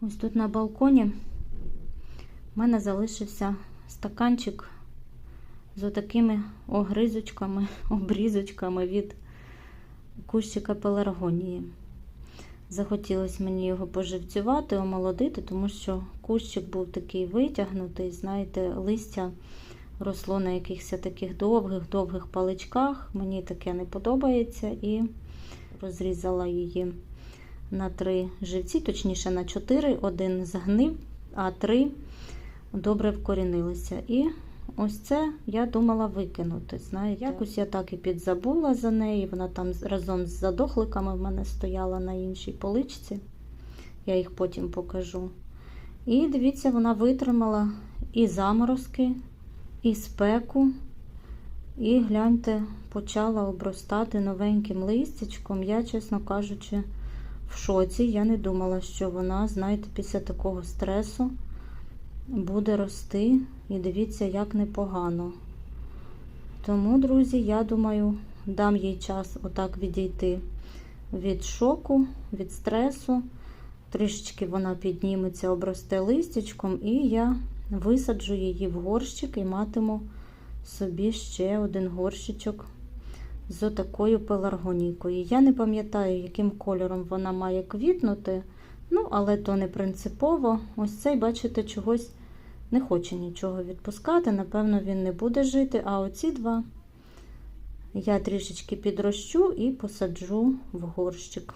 Ось тут на балконі в мене залишився стаканчик з отакими огризочками, обрізочками від кущика пеларгонії. Захотілося мені його поживцювати, омолодити, тому що кущик був такий витягнутий, знаєте, листя росло на якихось таких довгих-довгих паличках. Мені таке не подобається і розрізала її на три живці, точніше на чотири. Один згнив, а три добре вкорінилися. І ось це я думала викинути. Знаєте, якось я так і підзабула за неї. Вона там разом з задохликами в мене стояла на іншій поличці. Я їх потім покажу. І дивіться, вона витримала і заморозки, і спеку. І гляньте, почала обростати новеньким листячком. Я, чесно кажучи, в шоці. Я не думала, що вона, знаєте, після такого стресу буде рости. І дивіться, як непогано. Тому, друзі, я думаю, дам їй час отак відійти від шоку, від стресу. Трішечки вона підніметься, обросте листячком, і я висаджу її в горщик і матиму собі ще один горщичок з отакою пеларгонійкою. Я не пам'ятаю, яким кольором вона має квітнути, ну, але то не принципово. Ось цей, бачите, чогось не хоче нічого відпускати. Напевно, він не буде жити. А оці два я трішечки підрощу і посаджу в горщик.